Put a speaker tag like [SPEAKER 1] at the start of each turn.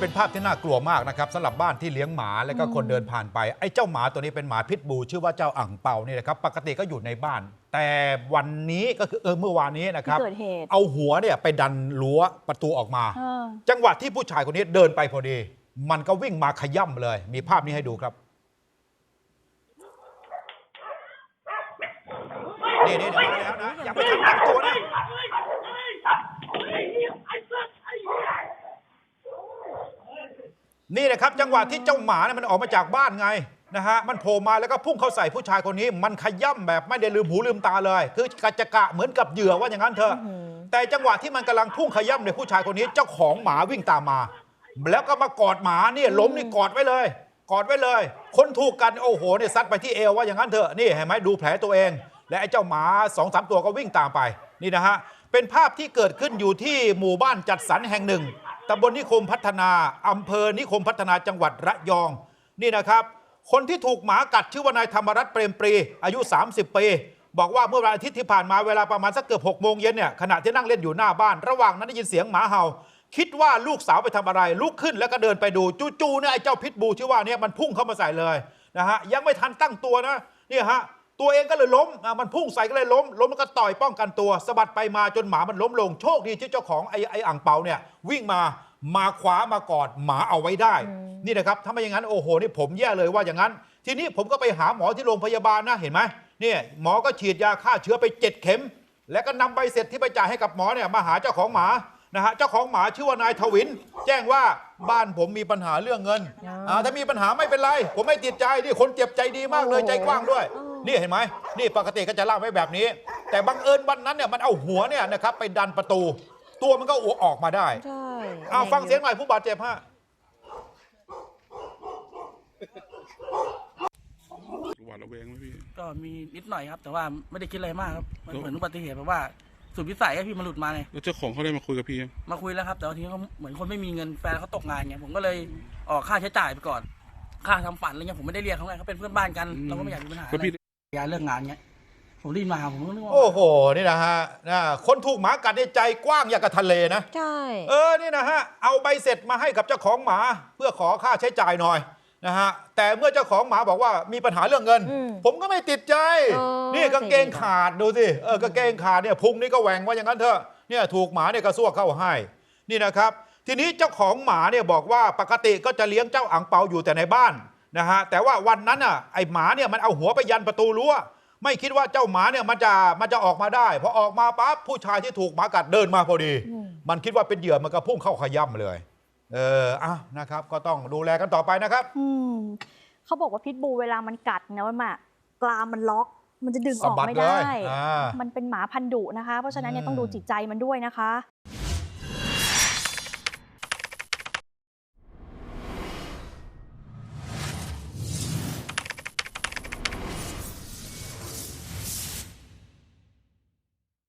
[SPEAKER 1] เป็นภาพที่น่ากลัวมากนะครับสำหรับบ้านที่เลี้ยงหมาแล้วก็คนเดินผ่านไปไอ้เจ้าหมาตัวนี้เป็นหมาพิษบูชื่อว่าเจ้าอ่างเปานี่นะครับปกติก็อยู่ในบ้าน แต่วันนี้ก็คือเออเมื่อวานนี้นะครับ
[SPEAKER 2] ที่เกิดเหตุ
[SPEAKER 1] เอาหัวเนี่ยไปดันรั้วประตูออกมา
[SPEAKER 2] เออ
[SPEAKER 1] จังหวะที่ผู้ชายคนนี้เดินไปพอดี มันก็วิ่งมาขย่ำเลย มีภาพนี้ให้ดูครับ นี่นี่มาแล้วนะอย่าไปทำตั้งตัวนะ นี่นะครับจังหวะที่เจ้าหมาเนี่ยมันออกมาจากบ้านไงนะฮะมันโผล่มาแล้วก็พุ่งเข้าใส่ผู้ชายคนนี้ มันขย่ำแบบไม่ได้ลืมหูลืมตาเลย คือกระจะกะเหมือนกับเหยื่อว่าอย่างนั้นเถอะ
[SPEAKER 2] อื้อหือ
[SPEAKER 1] แต่จังหวะที่มันกำลังพุ่งขย่ำในยผู้ชายคนนี้เจ้าของหมาวิ่งตามมา แล้วก็มากอดหมาเนี่ยล้มนี่กอดไว้เลย กอดไว้เลย คนถูกกันโอ้โหเนี่ยซัดไปที่เอวว่าอย่างนั้นเถอะนี่เห็นไหมดูแผลตัวเอง และไอ้เจ้าหมาสองสามตัวก็วิ่งตามไปนี่นะฮะเป็นภาพที่เกิดขึ้นอยู่ที่หมู่บ้านจัดสรรแห่งหนึ่ง ตำบลนิคมพัฒนาอำเภอนิคมพัฒนาจังหวัดระยอง นี่นะครับ คนที่ถูกหมากัดชื่อว่านายธรรมรัตน์เปรมปรี อายุ 30 ปีบอกว่าเมื่อวันอาทิตย์ที่ผ่านมาเวลาประมาณสักเกือบ6โมงเย็นเนี่ยขณะที่นั่งเล่นอยู่หน้าบ้านระหว่างนั้นได้ยินเสียงหมาเห่า คิดว่าลูกสาวไปทำอะไร ลุกขึ้นแล้วก็เดินไปดูจู่ๆเนี่ยไอ้เจ้าพิษบูชื่อว่าเนี่ยมันพุ่งเข้ามาใส่เลยนะฮะยังไม่ทันตั้งตัวนะเนี่ยฮะ ตัวเองก็เลยล้มอะมันพุ่งใส่ก็เลยล้ม ล้มแล้วก็ต่อยป้องกันตัวสะบัดไปมาจนหมามันล้มลง โชคดีที่เจ้าของไอ้ไอ้อ่างเปาเนี่ยวิ่งมามาคว้ามากอดหมาเอาไว้ได้ นี่นะครับถ้าไม่อย่างนั้นโอ้โหนี่ผมแย่เลยว่าอย่างนั้น ทีนี้ผมก็ไปหาหมอที่โรงพยาบาลนะเห็นไหมเนี่ยหมอก็ฉีดยาฆ่าเชื้อไป 7 เข็ม แล้วก็นำใบเสร็จที่ไปจ่ายให้กับหมอเนี่ยมาหาเจ้าของหมานะฮะเจ้าของหมาชื่อว่านายทวิน แจ้งว่าบ้านผมมีปัญหาเรื่องเงิน
[SPEAKER 2] อ๋ออ่
[SPEAKER 1] อ่าถ้ามีปัญหาไม่เป็นไร ผมไม่ติดใจนี่คนเจ็บใจดีมากเลย
[SPEAKER 2] โอ้โห
[SPEAKER 1] ใจกว้างด้วย
[SPEAKER 2] เออ
[SPEAKER 1] นี่เห็นไหมนี่ปกติก็จะเล่าไว้แบบนี้ แต่บังเอิญวันนั้นเนี่ยมันเอาหัวเนี่ยนะครับไปดันประตู ตัวมันก็อวออกมาได้
[SPEAKER 2] ใช่
[SPEAKER 1] เอาฟังเสียงหน่อยผู้บาดเจ็บฮะ
[SPEAKER 3] หวาดระแวงไหมพี่
[SPEAKER 4] ก็มีนิดหน่อยครับ แต่ว่าไม่ได้คิดอะไรมากครับมันเหมือนอุบัติเหตุแบบว่าสุดวิสัยอะพี่มันหลุดมาไง
[SPEAKER 3] แล้วเจ้าของเขาได้มาคุยกับพี่ยัง
[SPEAKER 4] มาคุยแล้วครับ แต่ว่าทีนี้เขาเหมือนคนไม่มีเงินแฟนเขาตกงานไงผมก็เลยออกค่าใช้จ่ายไปก่อน ค่าทำฝันอะไรเงี้ยผมไม่ได้เรียกเขาไงเขาเป็นเพื่อนบ้านกันเราก็ไม่อยากมีปัญหา
[SPEAKER 3] แล้วพี่
[SPEAKER 4] ยาเรื่องงานเงี้ยผมรีบมาผมก็นึกว่า
[SPEAKER 1] โอ้โห นี่นะฮะนะคนถูกหมากัดในยใจกว้างอย่างกับทะเลนะ
[SPEAKER 2] ใช่
[SPEAKER 1] เออ นี่นะฮะ เอาใบเสร็จมาให้กับเจ้าของหมาเพื่อขอค่าใช้จ่ายหน่อยนะฮะ แต่เมื่อเจ้าของหมาบอกว่ามีปัญหาเรื่องเงิน
[SPEAKER 2] อืม
[SPEAKER 1] ผมก็ไม่ติดใจ
[SPEAKER 2] เออ
[SPEAKER 1] นี่กางเกงขาดดูสิ เออกางเกงขาดเนี่ยพุงนี่ก็แหว่งว่าอย่างนั้นเถอะ เนี่ยถูกหมาเนี่ยกระซวกเข้าให้ นี่นะครับ ทีนี้เจ้าของหมาเนี่ยบอกว่าปกติก็จะเลี้ยงเจ้าอ่างเปาอยู่แต่ในบ้าน นะฮะแต่ว่าวันนั้นอะไอหมาเนี่ยมันเอาหัวไปยันประตูรั้วไม่คิดว่าเจ้าหมาเนี่ยมันจะมันจะออกมาได้พอออกมาปั๊บผู้ชายที่ถูกหมากัดเดินมาพอดี
[SPEAKER 2] อืม
[SPEAKER 1] มันคิดว่าเป็นเหยื่อมันก็พุ่งเข้าขย่ำเลย เอออะนะครับ ก็ต้องดูแลกันต่อไปนะครับ
[SPEAKER 2] อืมเขาบอกว่าพิษบูเวลามันกัดนะมันมากรามมันล็อก มันจะดึงออก
[SPEAKER 1] สะบัด
[SPEAKER 2] ไม่ได้
[SPEAKER 1] เลยอ่ามั
[SPEAKER 2] มันเป็นหมาพันธุ์ดุนะคะ เพราะฉะนั้นเนี่ย
[SPEAKER 1] อืม
[SPEAKER 2] ต้องดูจิตใจมันด้วยนะคะ